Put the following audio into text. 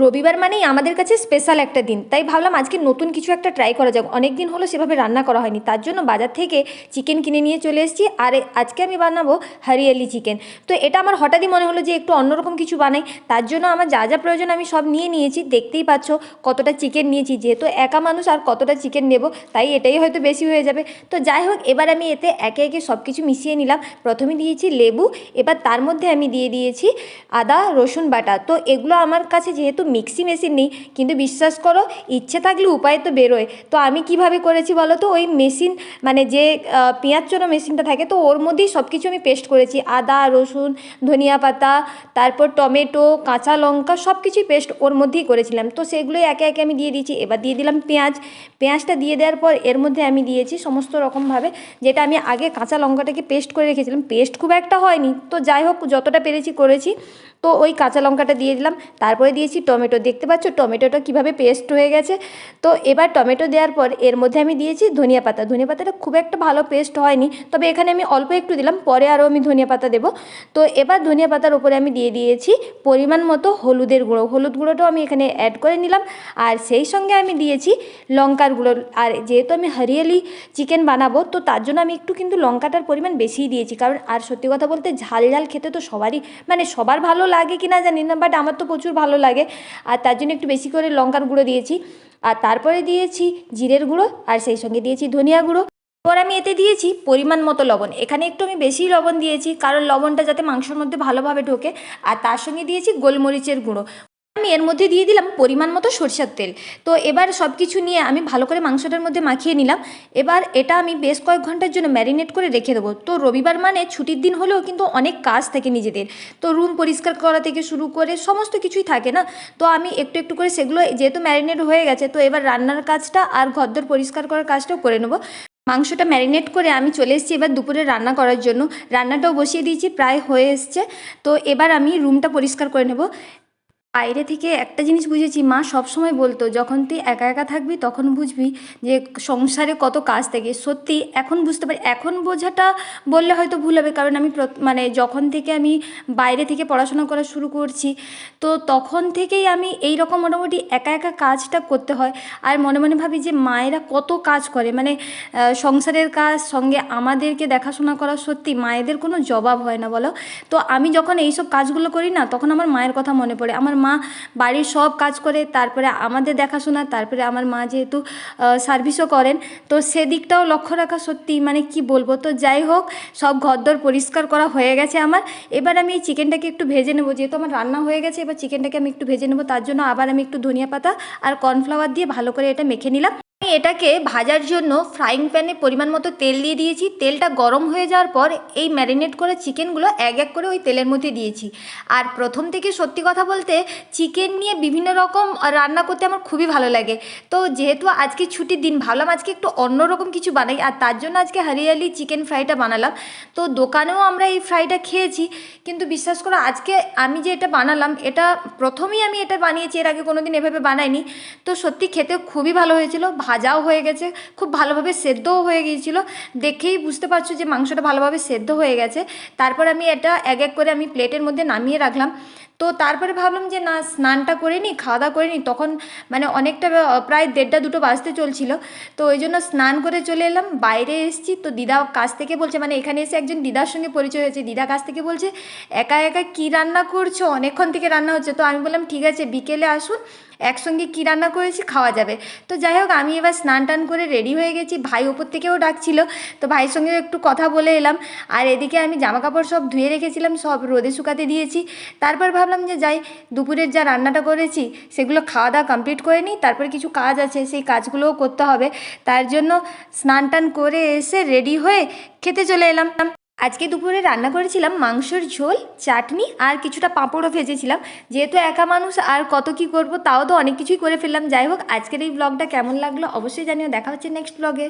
রবিবার মানেই আমাদের কাছে স্পেশাল একটা দিন। তাই ভাবলাম আজকে নতুন কিছু একটা ট্রাই করা যাক। অনেক দিন হলো সেভাবে রান্না করা হয়নি। তার জন্য বাজার থেকে চিকেন কিনে নিয়ে চলে এসেছি। আর আজকে আমি বানাবো হরিয়ালি চিকেন তো এটা আমার হঠাৎই মনে হলো যে একটু অন্যরকম কিছু বানাই। তার জন্য আমার যা যা প্রয়োজন আমি সব নিয়ে নিয়েছি। দেখতেই পাচ্ছ কতটা চিকেন নিয়েছি। যেহেতু একা মানুষ আর কতটা চিকেন নেব, তাই এটাই হয়তো বেশি হয়ে যাবে। তো যাই হোক, এবার আমি এতে একে একে সব কিছু মিশিয়ে নিলাম। প্রথমে দিয়েছি লেবু। এবার তার মধ্যে আমি দিয়ে দিয়েছি আদা, রসুন বাটা। তো এগুলো আমার কাছে যেহেতু মিক্সি মেশিন নেই। কিন্তু বিশ্বাস করো, ইচ্ছে থাকলে উপায় তো বেরোয়। তো আমি কীভাবে করেছি বলো তো? ওই মেশিন মানে যে পেঁয়াজ চোনো মেশিনটা থাকে তো, ওর মধ্যেই সব কিছু আমি পেস্ট করেছি। আদা, রসুন, ধনিয়া পাতা, তারপর টমেটো, কাঁচা লঙ্কা সব কিছুই পেস্ট ওর মধ্যেই করেছিলাম। তো সেগুলোই একে একে আমি দিয়ে দিয়েছি। এবার দিয়ে দিলাম পেঁয়াজ। পেঁয়াজটা দিয়ে দেওয়ার পর এর মধ্যে আমি দিয়েছি সমস্ত রকমভাবে, যেটা আমি আগে কাঁচা লঙ্কাটাকে পেস্ট করে রেখেছিলাম। পেস্ট খুব একটা হয়নি। তো যাই হোক, যতটা পেরেছি করেছি। তো ওই কাঁচা লঙ্কাটা দিয়ে দিলাম। তারপরে দিয়েছি টমেটো, দেখতে পাচ্ছ টমেটোটা কীভাবে পেস্ট হয়ে গেছে? তো এবার টমেটো দেওয়ার পর এর মধ্যে আমি দিয়েছি ধনিয়া পাতা। ধনিয়া পাতাটা খুব একটা ভালো পেস্ট হয়নি, তবে এখানে আমি অল্প একটু দিলাম, পরে আরও আমি ধনিয়া পাতা দেবো। তো এবার ধনিয়া পাতার উপরে আমি দিয়ে দিয়েছি পরিমাণ মতো হলুদের গুঁড়ো। হলুদ গুঁড়োটাও আমি এখানে অ্যাড করে নিলাম, আর সেই সঙ্গে আমি দিয়েছি লঙ্কার গুঁড়ো। আর যেহেতু আমি হরিয়ালি চিকেন বানাবো, তো তার জন্য আমি একটু কিন্তু লঙ্কাটার পরিমাণ বেশিই দিয়েছি। কারণ আর সত্যি কথা বলতে ঝাল ঝাল খেতে তো সবারই মানে সবার ভালো লাগে কি না জানি না বাট আমার তো প্রচুর ভালো লাগে। আর তার জন্য একটু বেশি করে লঙ্কার গুঁড়ো দিয়েছি। আর তারপরে দিয়েছি জিরের গুঁড়ো আর সেই সঙ্গে দিয়েছি ধনিয়া গুঁড়ো। এবার আমি এতে দিয়েছি পরিমাণ মতো লবণ। এখানে একটু আমি বেশি লবণ দিয়েছি, কারণ লবণটা যাতে মাংসের মধ্যে ভালোভাবে ঢোকে। আর তার সঙ্গে দিয়েছি গোলমরিচের গুঁড়ো। আমি এর মধ্যে দিয়ে দিলাম পরিমাণ মতো সরষের তেল। তো এবার সব কিছু নিয়ে আমি ভালো করে মাংসটার মধ্যে মাখিয়ে নিলাম। এবার এটা আমি বেশ কয়েক ঘণ্টার জন্য ম্যারিনেট করে রেখে দেবো। তো রবিবার মানে ছুটির দিন হলেও কিন্তু অনেক কাজ থাকে নিজেদের। তো রুম পরিষ্কার করা থেকে শুরু করে সমস্ত কিছুই থাকে না? তো আমি একটু একটু করে সেগুলো যেহেতু ম্যারিনেট হয়ে গেছে, তো এবার রান্নার কাজটা আর ঘরদোর পরিষ্কার করার কাজটাও করে নেব। মাংসটা ম্যারিনেট করে আমি চলে এসেছি এবার দুপুরে রান্না করার জন্য। রান্নাটাও বসিয়ে দিয়েছি, প্রায় হয়ে এসছে। তো এবার আমি রুমটা পরিষ্কার করে নেব। বাইরে থেকে একটা জিনিস বুঝেছি, মা সবসময় বলতো, যখন তুই একা একা থাকবি, তখন বুঝবি যে সংসারে কত কাজ থাকে। সত্যি, এখন বুঝতে পারি, এখন বোঝাটা বললে হয়তো ভুল হবে, কারণ আমি মানে যখন থেকে আমি বাইরে থেকে পড়াশোনা করা শুরু করছি, তো তখন থেকেই আমি এই রকম মোটামুটি একা একা কাজটা করতে হয়। আর মনে মনে ভাবি যে মায়েরা কত কাজ করে মানে সংসারের কাজ সঙ্গে আমাদেরকে দেখাশোনা করা সত্যি মায়েদের কোনো জবাব হয় না, বলো? তো আমি যখন এইসব কাজগুলো করি না, তখন আমার মায়ের কথা মনে পড়ে। আমার মা বাড়ির সব কাজ করে, তারপরে আমাদের দেখাশোনা, তারপরে আমার মা যেহেতু সার্ভিসও করেন, তো সেদিকটাও লক্ষ্য রাখা সত্যি মানে কি বলব? তো যাই হোক, সব ঘরদোর পরিষ্কার করা হয়ে গেছে আমার। এবার আমি এই চিকেনটাকে একটু ভেজে নেব, যেহেতু আমার রান্না হয়ে গেছে, এবার চিকেনটাকে আমি একটু ভেজে নেব, তার জন্য আবার আমি একটু ধনিয়া পাতা আর কর্নফ্লাওয়ার দিয়ে ভালো করে এটা মেখে নিলাম। আমি এটাকে ভাজার জন্য ফ্রাইং প্যানে পরিমাণ মতো তেল দিয়ে দিয়েছি। তেলটা গরম হয়ে যাওয়ার পর এই ম্যারিনেট করা চিকেনগুলো এক এক করে ওই তেলের মধ্যে দিয়েছি। আর প্রথম থেকে সত্যি কথা বলতে চিকেন নিয়ে বিভিন্ন রকম রান্না করতে আমার খুবই ভালো লাগে। তো যেহেতু আজকে ছুটির দিন, ভাবলাম আজকে একটু অন্যরকম কিছু বানাই আর তার জন্য আজকে হরিয়ালি চিকেন ফ্রাইটা বানালাম। তো দোকানেও আমরা এই ফ্রাইটা খেয়েছি, কিন্তু বিশ্বাস করো আজকে আমি যে এটা বানালাম, এটা প্রথমেই আমি এটা বানিয়েছি, এর আগে কোনো দিন এভাবে বানাইনি। তো সত্যি খেতে খুবই ভালো হয়েছিল। ভাজাও হয়ে গেছে, খুব ভালোভাবে সেদ্ধও হয়ে গিয়েছিল। দেখেই বুঝতে পারছ যে মাংসটা ভালোভাবে সেদ্ধ হয়ে গেছে। তারপর আমি এটা এক এক করে আমি প্লেটের মধ্যে নামিয়ে রাখলাম। তো তারপরে ভাবলাম যে না, স্নানটা করে নিই খাওয়া দাওয়া করে নিই। তখন মানে অনেকটা প্রায় দেড়টা দুটো বাজতে চলছিল। তো ওই জন্য স্নান করে চলে এলাম, বাইরে এসেছি। তো দিদা কাছ থেকে বলছে মানে এখানে এসে একজন দিদার সঙ্গে পরিচয় হয়েছে। দিদা কাছ থেকে বলছে, একা একা কী রান্না করছ? অনেকক্ষণ থেকে রান্না হচ্ছে। তো আমি বললাম, ঠিক আছে, বিকেলে আসুন, একসঙ্গে কী রান্না করেছি, খাওয়া যাবে। তো যাই হোক, আমি এবার স্নান টান করে রেডি হয়ে গেছি। ভাই ওপর থেকেও ডাকছিল। তো ভাইয়ের সঙ্গে একটু কথা বলে এলাম। আর এদিকে আমি জামা কাপড় সব ধুয়ে রেখেছিলাম, সব রোদে শুকাতে দিয়েছি। তারপর ভাবলাম যে যাই, দুপুরের যা রান্নাটা করেছি, সেগুলো খাওয়া দাওয়া কমপ্লিট করে নিই, তারপরে কিছু কাজ আছে, সেই কাজগুলোও করতে হবে। তার জন্য স্নান টান করে এসে রেডি হয়ে খেতে চলে এলাম। আজকে দুপুরে রান্না করেছিলাম মাংসর ঝোল, চাটনি আর কিছুটা পাঁপড়ও ভেজেছিলাম। যেহেতু একা মানুষ, আর কত কি করব, তাও তো অনেক কিছুই করে ফেললাম। যাই হোক, আজকের এই ব্লগটা কেমন লাগল অবশ্যই জানিও। দেখা হচ্ছে নেক্সট ব্লগে